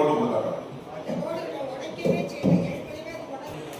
போட்டு கொடுத்தாங்க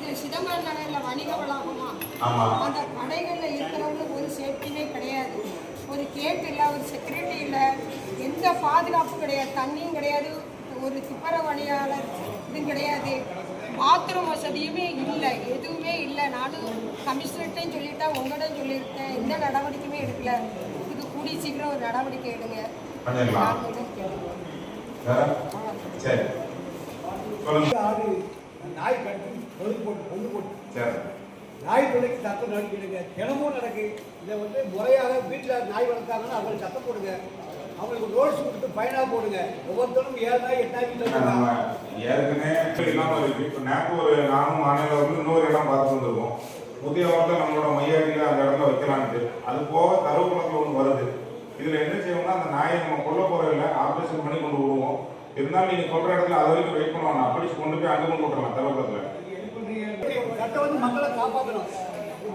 இது சிதம்பரம் நகர்ல வணிக வளாகமா? ஆமா. அந்த கடைகள்ல இருக்கிறவங்களுக்கு ஒரு சேஃப்டியே கிடையாது. ஒரு கேட் இல்லை ஒரு செக்யூரிட்டி இல்லை எந்த பாதுகாப்பும் கிடையாது. தண்ணியும் கிடையாது. ஒரு துப்புரவணியாளர் இது கிடையாது. பாத்ரூம் வசதியுமே இல்லை. எதுவுமே இல்லை. நானும் கமிஷனர்கிட்டையும் சொல்லிட்டேன் உங்கள்கிட்டையும் சொல்லியிருக்கேன். எந்த நடவடிக்கையுமே எடுக்கல. இது கூடி சீக்கிரம் ஒரு நடவடிக்கை எடுங்க? சரி. சொல்லுங்க. ஆடு நாய் கட்டி போட்டு கொண்டு போட்டு. சரி. நாய் பிள்ளைக்கு சத்தம் நடக்கிடுங்க தினமும் நடக்கு. இதை வந்து முறையாக வீட்டில் நாய் வளர்த்தாங்கன்னா அவங்களுக்கு சத்தம் போடுங்க. அவங்களுக்கு நோட்ஸ் கொடுத்து ஃபைனாக போடுங்க. ஒவ்வொருத்தரும் ஏழு நாய் எட்டு நாய் வீட்டில். ஏற்கனவே இருக்கு. இப்போ நேற்று ஒரு நானும் மாநில வந்து இன்னொரு இடம் பார்த்து வந்திருக்கோம். புதிய வாரத்தில் நம்மளோட மையாடியில் அந்த இடத்துல வைக்கலான்ட்டு. அது போக தருவக்குளத்தில் ஒன்று வருது. இதில் என்ன செய்வோம்னா அந்த நாயை நம்ம கொல்ல போகிறதில்ல ஆப்ரேஷன் பண்ணி கொண்டு விடுவோம் இருந்தாலும் நீங்கள் சொல்கிற இடத்துல அது வரைக்கும் வெயிட் பண்ணுவாங்க. அப்படி கொண்டு போய் அங்கே கொண்டு விட்டுறலாம் தருவக்குளத்தில் சட்டம் வந்து மக்களை காப்பாற்றணும்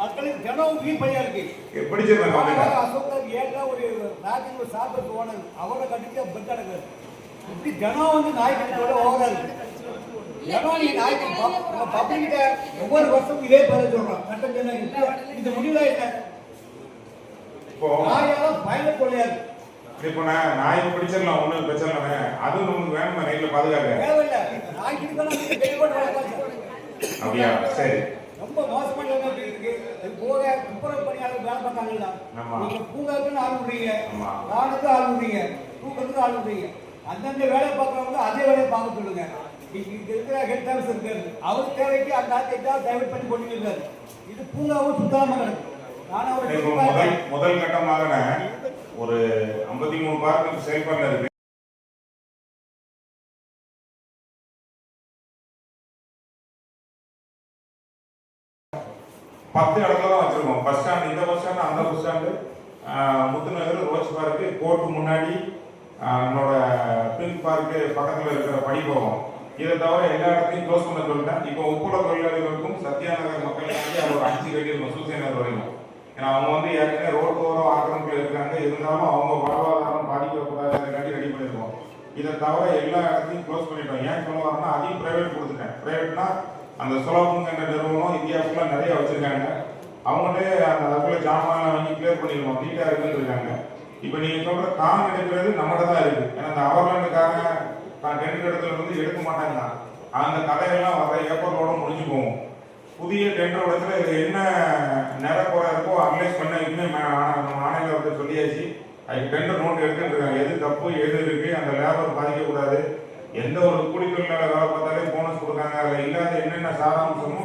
மக்களுக்கு தினம் வீப்பையா இருக்கு. எப்படி கம்ப்ளைண்ட் அசோகர் ஏழா ஒரு ராஜன் ஒரு ஓனர் அவரை கட்டிட்டு பெட் கிடக்கு இப்படி தினம் வந்து நாய் கட்டியோட ஓவரா இருக்கு தினம் நீ நாய் பப்ளிக்கிட்ட ஒவ்வொரு வருஷமும் இதே பதில் சொல்றோம். சட்டம் சொன்னா இப்படி இது முடிவுல என்ன? இப்போ நாயால பயண கொள்ளையா இருக்கு இப்போ நான் நாயை பிடிச்சிடலாம் ஒன்றும் பிரச்சனை இல்லை. அதுவும் நமக்கு வேணுமா நைட்டில் பாதுகாக்க? அப்படியா? சரி. ரொம்ப மோசமான இருக்கு. இது போக துப்புரவு பணியாளர் வேலை பார்த்தாங்கல்ல. நீங்க பூங்காவுக்கு ஆள் விடுறீங்க. காடுக்கு ஆள் விடுறீங்க. தூக்கத்துக்கு ஆள் விடுறீங்க. அந்தந்த வேலையை பார்க்கறவங்க அதே வேலையை பார்க்க சொல்லுங்க. இங்க இருக்கிற ஹெட் சர்வீஸ் இருக்காரு. அவர் தேவைக்கு அந்த ஆள் எதாவது டைவர்ட் பண்ணி கொண்டு இருக்காரு இது பூங்காவும் சுத்தமா கிடக்கு முதல் முதல் கட்டமாக ஒரு ஐம்பத்தி மூணு பார்க்கு செயல்பாட்டில் இருக்கு பத்து இடத்துல தான் வச்சிருக்கோம். பஸ் ஸ்டாண்ட் இந்த பஸ் ஸ்டாண்ட் அந்த bus stand. Muthunagar rose park court முன்னாடி என்னோட நம்மளோட பிங்க் பார்க்கு பக்கத்தில் இருக்கிற படிப்பகம் இதை தவிர எல்லா இடத்தையும் க்ளோஸ் பண்ண சொல்லிட்டேன். இப்போ உப்புல தொழிலாளிகளுக்கும் சத்யா நகர் மக்களுக்காண்டி அது ஒரு அஞ்சு கட்டியிருக்கோம். சூசை நகர் வரைக்கும் ஏன்னா அவங்க வந்து ஏற்கனவே ரோடு ஓரம் ஆக்கிரமிப்பில் இருக்காங்க இருந்தாலும் அவங்க வாழ்வாதாரம் பாதிக்கக்கூடாதுக்காண்டி ரெடி பண்ணியிருக்கோம் இதை தவிர எல்லா இடத்தையும் க்ளோஸ் பண்ணிட்டோம். ஏன் சொல்ல வரேன்னா அதையும் பிரைவேட் கொடுத்துட்டேன். பிரைவேட்னா அந்த சுலபம் என்ற நிறுவனம் இந்தியா ஃபுல்லாக நிறைய வச்சுருக்காங்க. அவங்கள்ட்டே அந்த அதுக்குள்ள ஜாமான் வாங்கி கிளியர் பண்ணிடுவோம் நீட்டாக இருக்குன்னு இருக்காங்க இப்போ நீங்கள் சொல்கிற தான் கிடைக்கிறது நம்மகிட்ட தான் இருக்குது ஏன்னா அந்த அவர்லாண்டுக்காக டென்ட் இடத்துல வந்து எடுக்க மாட்டாங்க அந்த கதையெல்லாம் வர ஏப்பரோட முடிஞ்சு போவோம் புதிய டெண்டர் இடத்துல இது என்ன நிறக்குறை இருக்கோ அனலைஸ் பண்ண இன்னும் மாநில வந்து சொல்லியாச்சு. அதுக்கு டெண்டர் நோட்டு எடுத்துருக்காங்க. எது தப்பு எது இருக்கு அந்த லேபர் பாதிக்கக்கூடாது எந்த ஒரு கூலி வேலை பார்த்தாலே போனஸ் கொடுக்காங்க. அதில் இல்லாத என்னென்ன சாராம்சமோ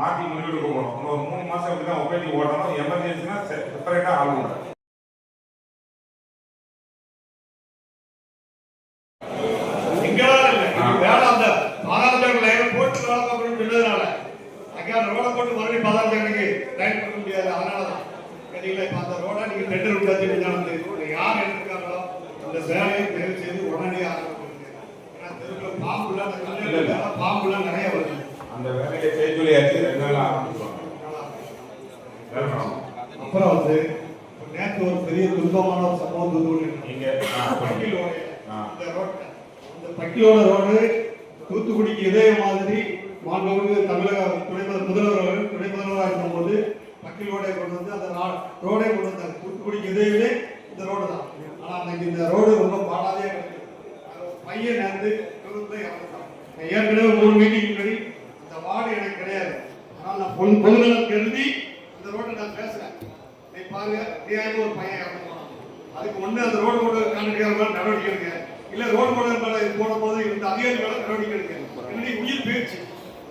மாற்றி முடிவெடுக்க போகணும் இன்னொரு மூணு மாதம் இப்படி தான் ஒப்பேட்டி ஓடணும் எமர்ஜென்சினா செப்பரேட்டாக ஆகணும் இங்கெல்லாம் இல்லை. இது வேலை அந்த பாதாள லைன் போட்டு வேலை பார்க்கணும்னு சொன்னதுனால அங்கே அந்த ரோட போட்டு மறுபடியும் பாதாள லைனுக்கு லைன் கொடுக்க முடியாது அதனால தான் இப்போ அந்த ரோட நீங்க டெண்டர் விட்டாச்சு வந்து இங்க யார் எடுத்திருக்காங்களோ அந்த வேலையை தேர்வு செய்து உடனடியாக ஆரம்பிச்சிருங்க ஏன்னா தெருவில் பாம்புலாம் அந்த கல்லுல பாம்புலாம் நிறைய வருது. அந்த வேலையை சொல்லியாச்சு ரெண்டு நாள் அப்புறம் வந்து நேற்று ஒரு பெரிய துன்பமான ஒரு சம்பவம் தூத்துக்குடி நீங்க ஆ, பக்கில் ரோடு. ஆ. அந்த ரோட் அந்த பக்கியோட ரோடு தூத்துக்குடிக்கு இதே மாதிரி மாண்புமிகு தமிழக துணை முதல் முதல்வர் துணை முதல்வராக இருக்கும்போது பக்கில் ரோடை கொண்டு வந்து அந்த ரோடை கொண்டு வந்தாங்க. தூத்துக்குடிக்கு இதே இந்த ரோடு தான். ஆனால் அன்னைக்கு இந்த ரோடு ரொம்ப பாடாதே கிடக்கு. பையன் நேர்ந்து விழுந்து ஏற்கனவே மூணு மீட்டிங் முன்னாடி இந்த வார்டு எனக்கு கிடையாது. ஆனால் நான் பொது பொதுநலம் கருதி இந்த ரோட்டை நான் பேசுகிறேன் நீ பாருங்க தெரியாத ஒரு பையன் இறந்து போனான். அதுக்கு ஒன்று அந்த ரோடு போட காண்பிக்கிற நடவடிக்கை எடுங்க. இல்லை ரோடு கூட மேல போன போது இந்த அதிகாரி மேலே நடவடிக்கை எடுங்க. என்னுடைய உயிர் போயிடுச்சு.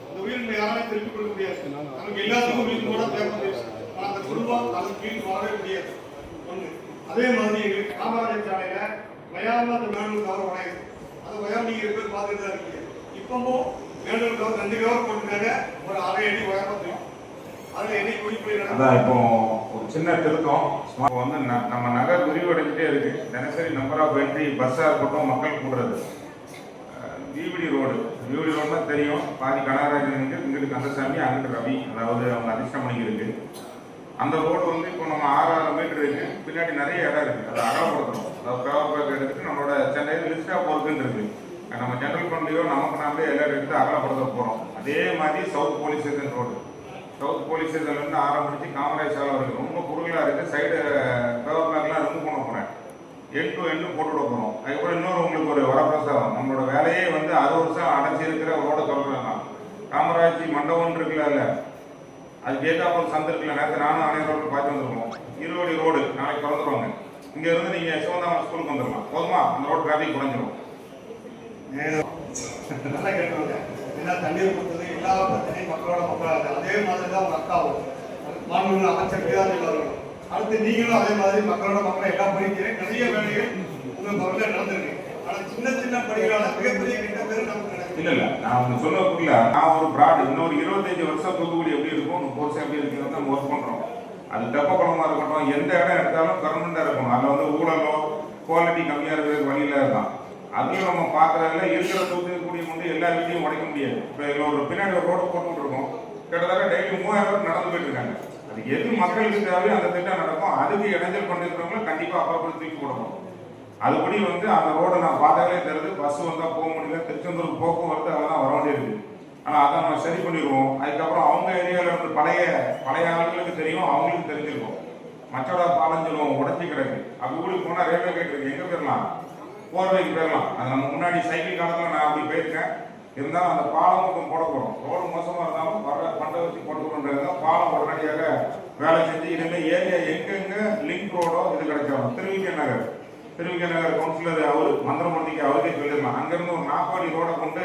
அந்த உயிர் யாராலையும் திருப்பி கொடுக்க முடியாது. நமக்கு எல்லாத்துக்கும் உயிர் கூட தேவை ஆனா குடும்பம் அதன் கீழ் வாழ முடியாது அதே மாதிரி எங்களுக்கு காமராஜர் சாலையில வயாம அந்த மேனூர் கவர் உடையுது. அது வயாம நீங்க இருக்க பார்த்துட்டு தான் இருக்கீங்க. இப்பவும் மேனூர் கவர் ரெண்டு கவர் போட்டுருக்காங்க. ஒரு அரை அடி உயரமா தெரியும் அதுல என்னைக்கு குடிப்படி அதான் இப்போ ஒரு சின்ன திருத்தம். வந்து ந- நம்ம நகர் விரிவடைஞ்சிட்டே இருக்கு. தினசரி நம்பர் ஆஃப் என்ட்ரி பஸ்ஸாக இருக்கட்டும் மக்கள் கூடுறது. விவிடி ரோடு. விவிடி ரோடுனா தெரியும். பாதி கனகராஜன் இருக்கு இங்கிட்டு கந்தசாமி அங்கிட்டு ரவி. அதாவது அவங்க அதிர்ஷ்டமணிக்கு இருக்குது அந்த ரோடு வந்து இப்போ நம்ம ஆறாயிரம் மீட்டர் இருக்கு. பின்னாடி நிறைய இடம் இருக்கு. அதை அகலப்படுத்தணும். அதாவது பேப்பர் எடுத்துட்டு நம்மளோட சென்னையில் லிஸ்ட் ஆஃப் ஒர்க்குன்னு இருக்கு. நம்ம ஜென்ரல் ஃபண்ட்லயோ நமக்கு நாமளே எல்லாரும் எடுத்து அகலப்படுத்த போகிறோம் அதே மாதிரி south police station road south police ஸ்டேஷன்லேருந்து ஆரம்பித்து ஆரம்பிச்சு காமராஜ் சாலை வரைக்கும். ரொம்ப குறுகலாக இருக்குது சைடு பேப்பர் பேக்லாம் ரிமூவ் பண்ண போகிறேன் என் டு எண்டு போட்டு விட அதுக்கப்புறம் இன்னொரு உங்களுக்கு ஒரு வரப்பிரசாதம். நம்மளோட வேலையே வந்து அறுபது வருஷம் அடைச்சிருக்கிற ரோடை சொல்றேன் நான். காமராஜ் மண்டபம் இருக்குல்ல அது கேட்டாப்பல் சந்தை இருக்குல்ல நேரத்தை நானும் அனைவரோடு பார்த்து வந்திருக்கோம் இருவடி ரோடு நாளைக்கு திறந்துருவாங்க. இங்கேருந்து நீங்கள் நீங்க சிவந்தாமன் ஸ்கூலுக்கு வந்துடலாம் போதுமா? அந்த ரோடு டிராபிக் குறைஞ்சிரும். நேரம் நல்லா கேட்டுவாங்க ஏன்னா தண்ணீர் கொடுத்தது எல்லா பிரச்சனையும் மக்களோட மக்களாக அதே மாதிரி தான் உங்க அக்காவும். மாண்புமிகு அமைச்சர் வேதாந்தி அவர்களும். அடுத்து நீங்களும் அதே மாதிரி மக்களோட மக்களை எல்லாம் படிக்கிறேன் நிறைய வேலைகள் உங்க பகுதியில் நடந்திருக்கு. ஆனா சின்ன சின்ன படிகளான மிகப்பெரிய கிட்ட இல்ல இல்ல. நான் ஒண்ணு சொல்ல புரியல. நான் ஒரு பிராட் இன்னொரு இருபத்தஞ்சு வருஷம் தூத்துக்குடி எப்படி இருக்கும்? முப்பது எப்படி இருக்கிறது நம்ம ஒர்க் பண்றோம். அது தெப்பக்குளமா இருக்கட்டும் எந்த இடம் எடுத்தாலும் பெர்மனண்டா இருக்கணும். அதுல வந்து ஊழலோ குவாலிட்டி கம்மியா இருக்கிறது வழியில இருக்கான் அதையும் நம்ம பாக்குறதுல இருக்கிற தூத்துக்குடி வந்து எல்லா வீட்டையும் உடைக்க முடியாது. இப்போ இதுல ஒரு பின்னாடி ஒரு ரோடு போட்டுட்டு இருக்கோம். கிட்டத்தட்ட டெய்லி மூவாயிரம் பேர் நடந்து போயிட்டு இருக்காங்க. அது எது மக்களுக்கு தேவையோ அந்த திட்டம் நடக்கும். அதுக்கு இடைஞ்சல் பண்ணிருக்கிறவங்களும் கண்டிப்பா அப்பப்போ தூக்கி போடணும். அதுபடி வந்து அந்த ரோடை நான் பார்த்தாலே தெரியுது. பஸ் வந்தா போக முடியல. திருச்செந்தூர் போக்குவரத்து அதெல்லாம் வர வேண்டியிருக்கு. ஆனால் அதை நம்ம சரி பண்ணிடுவோம். அதுக்கப்புறம் அவங்க ஏரியாவில் வந்து பழைய பழைய ஆளுங்களுக்கு தெரியும் அவங்களுக்கு தெரிஞ்சிருக்கும். மச்சோட பாலஞ்சிடும் உடஞ்சி கிடக்கு அப்படி கூட போனால் ரயில்வே கேட் இருக்கு. எங்கே போயிடலாம் போர்வைக்கு போயிடலாம் அது நம்ம முன்னாடி சைக்கிள் காலத்தில் நான் அப்படி போயிருக்கேன். இருந்தாலும் அந்த பாலம் மட்டும் போட போறோம். ரோடு மோசமாக இருந்தாலும் வர பண்டை வச்சு போட பாலம் உடனடியாக வேலை செஞ்சு இனிமேல் ஏரியா எங்கெங்கே லிங்க் ரோடோ இது கிடைச்சாலும் திருவிக்க நகர். திருவிக்க நகர் கவுன்சிலர் அவர் மந்திரமூர்த்திக்கு அவருக்கே சொல்லிடலாம் அங்கிருந்து ஒரு நாப்பாடி ரோடை கொண்டு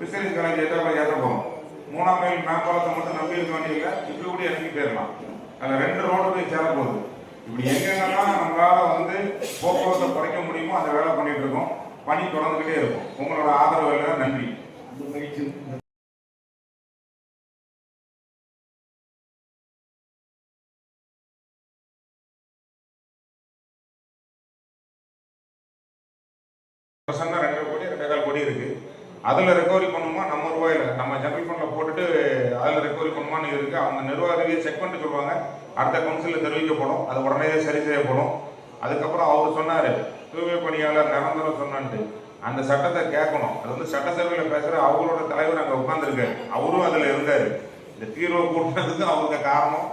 பிசினஸ் காலேஜ் ஏற்ற ஏற்ற போகும் மூணாம் மைல் மேம்பாலத்தை மட்டும் நம்பி இருக்க வேண்டியதில்லை. இப்படி கூட இறங்கி போயிடலாம். அதில் ரெண்டு ரோடு போய் சேரப்போகுது இப்படி எங்கெங்கெல்லாம் நம்மளால் வந்து போக்குவரத்தை குறைக்க முடியுமோ அந்த வேலை பண்ணிகிட்டு இருக்கோம். பணி தொடர்ந்துக்கிட்டே இருக்கும். உங்களோட ஆதரவு எல்லாம் நன்றி. அதில் ரெக்கவரி பண்ணுமா? நம்ம ரூபாயில. நம்ம ஜென்ரல் ஃபண்டில் போட்டுட்டு அதில் ரெக்கவரி பண்ணுமான்னு இருக்கு. அவங்க நிர்வாகியை செக் பண்ணிட்டு சொல்லுவாங்க. அடுத்த கவுன்சிலில் தெரிவிக்கப்படும். அது உடனே சரி செய்யப்படும். அதுக்கப்புறம் அவர் சொன்னார் தூய்மை பணியாளர் நிரந்தரம் சொன்னான்ட்டு. அந்த சட்டத்தை கேட்கணும். அது வந்து சட்டசபையில் பேசுகிற அவங்களோட தலைவர் அங்கே உட்காந்துருக்காரு அவரும் அதில் இருந்தார். இந்த தீர்வை கூட்டினதுக்கு அவருக்கு காரணம்.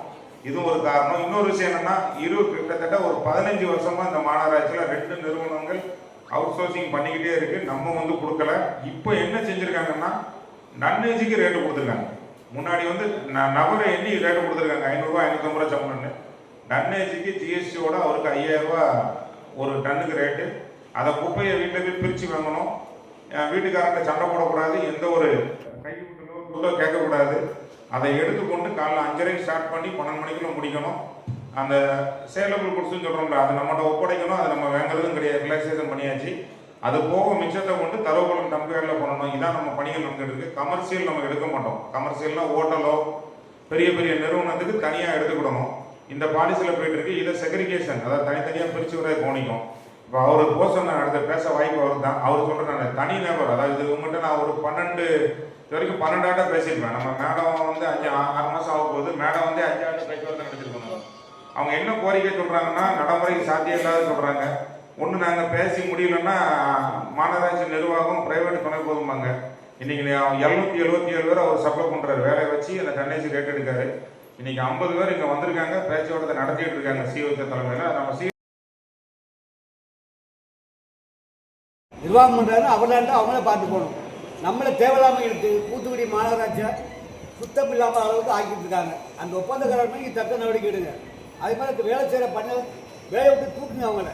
இதுவும் ஒரு காரணம். இன்னொரு விஷயம் என்னன்னா இரு கிட்டத்தட்ட ஒரு பதினஞ்சு வருஷமா இந்த மாநகராட்சியில் ரெண்டு நிறுவனங்கள் அவுட் சோர்சிங் பண்ணிக்கிட்டே இருக்கு. நம்ம வந்து கொடுக்கல. இப்போ என்ன செஞ்சுருக்காங்கன்னா நன்னேஜிக்கு ரேட்டு கொடுத்துருக்காங்க. முன்னாடி வந்து ந- நபரை எண்ணி ரேட்டு கொடுத்துருக்காங்க. ஐநூறுரூவா ஐநூற்றம்பது ரூபா சம்பளம்னு. நன்னேஜிக்கு ஜிஎஸ்டியோட அவருக்கு ஐயாயிரரூவா ஒரு டன்னுக்கு ரேட்டு அதை குப்பையை வீட்டில் போய் பிரித்து வாங்கணும். வீட்டுக்காரங்க சண்டை போடக்கூடாது. எந்த ஒரு கைவிட்டலோ கேட்கக்கூடாது. அதை எடுத்துக்கொண்டு காலைல அஞ்சரைக்கு ஸ்டார்ட் பண்ணி பன்னெண்டு மணிக்குள்ளே முடிக்கணும். அந்த சேலபிள் குட்ஸ்னு சொல்கிறோம்ல அது நம்மகிட்ட ஒப்படைக்கணும் அது நம்ம வாங்குறதும் கிடையாது ரிலாக்ஸேஷன் பண்ணியாச்சு. அது போக மிச்சத்தை கொண்டு தரவுகளும் டம்பேரில் பண்ணணும். இதான் நம்ம பணிகள் நமக்கு இருக்குது கமர்ஷியல் நம்ம எடுக்க மாட்டோம். கமர்ஷியல்னால் ஹோட்டலோ பெரிய பெரிய நிறுவனத்துக்கு தனியாக எடுத்துக்கிடணும். இந்த பாலிசியில் போயிட்டு இருக்கு. இதை செக்ரிகேஷன் அதாவது தனித்தனியாக பிரித்து விட கவனிக்கும் இப்போ அவர் போக அடுத்த பேச வாய்ப்பு அவர் தான் அவர் சொல்கிறேன் நான் தனி நபர். அதாவது உங்கள்கிட்ட நான் ஒரு பன்னெண்டு இது வரைக்கும் பன்னெண்டாட்டம் பேசியிருப்பேன். நம்ம மேடம் வந்து அஞ்சு ஆறு மாதம் ஆகும் போது மேடம் வந்து அஞ்சு ஆண்டு பேச்சுவார்த்தை நடத்திருக்கணும் அவங்க என்ன கோரிக்கை சொல்றாங்கன்னா நடைமுறைக்கு சாத்தியம் இல்லாத சொல்றாங்க. ஒன்று நாங்கள் பேசி முடியலன்னா மாநகராட்சி நிர்வாகம் பிரைவேட் துணை போதுமாங்க. இன்னைக்கு எழுநூத்தி எழுபத்தி ஏழு பேர் அவர் சப்ளை பண்ணுறாரு வேலையை வச்சு அந்த டன்னேஜ் ரேட் எடுக்காரு. இன்னைக்கு ஐம்பது பேர் இங்கே வந்திருக்காங்க பேச்சுவார்த்தை நடத்திட்டு இருக்காங்க சிஓத்த தலைமையில். நம்ம சி நிர்வாகம் பண்றாரு அவர்தான் அவங்களே பார்த்து போகணும். நம்மளை தேவையில்லாமல் இருக்கு தூத்துக்குடி மாநகராட்சியை சுத்தம் இல்லாமல் அளவுக்கு ஆக்கிட்டு இருக்காங்க. அந்த ஒப்பந்தக்காரர் தக்க நடவடிக்கை எடுங்க. அதே மாதிரி வேலை செய்யற பண்ண வேலையை விட்டு தூக்குங்க அவங்கள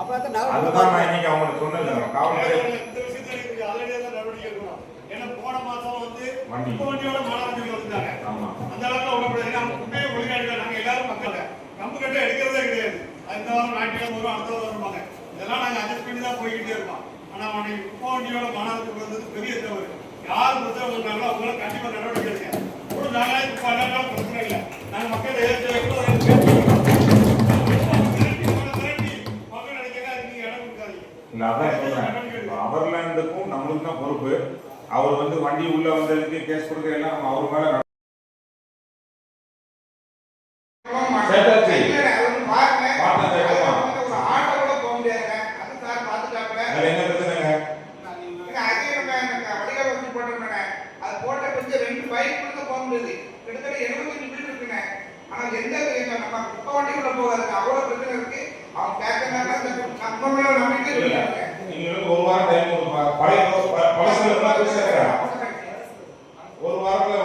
அப்புறம் தான் அதுதான் நான் இன்னைக்கு அவங்களுக்கு சொன்னது காவல்துறை இந்த விஷயத்துல எனக்கு already எல்லாம் நடவடிக்கை எடுக்கணும். ஏன்னா போன மாசம் வந்து வண்டி. வண்டியோட மாநகராட்சிக்கு வந்துட்டாங்க. ஆமா அந்த அளவுக்கு. ஏன்னா அவங்க குப்பையை ஒழுங்கா எடுக்கல. நாங்க எல்லாரும் மக்கள். கம்பு கட்டை எடுக்கிறதே கிடையாது. இந்த வாரம் ஞாயிற்றுக்கிழமை வரும், அடுத்த வாரம் வருவாங்க. இதெல்லாம் நாங்க adjust பண்ணி தான் போய்க்கிட்டே இருக்கோம். ஆனா அன்னைக்கு குப்பை வண்டியோட மாநகராட்சிக்கு வந்தது பெரிய தவறு. யார் பிரச்சனை பண்றாங்களோ அவங்கள கண்டிப்பா நடவடிக்கை எடுங்க. ஒரு குப்பை அள்ளாலும் பிரச்சனை இல்லை. நாங்க மக்கள் எதிர்த்து இல்ல அதான் சொல்றேன். அவர்லாண்டுக்கும் நம்மளுக்கு தான் பொறுப்பு. அவர் வந்து வண்டி உள்ள வந்ததுக்கு கேஸ் கொடுக்க எல்லாம் அவர் மேல கிட்டத்தட்ட இல்லைண்ணே, அது இருக்குங்க பாருங்க. எந்த அது என்ன நம்ம குப்பை வண்டிக்குள்ள போகாது அவ்வளோ பிரச்சனை இருக்கு. அவங்க கேட்கறாங்க ஒரு வாரம் ஒரு வாரத்துல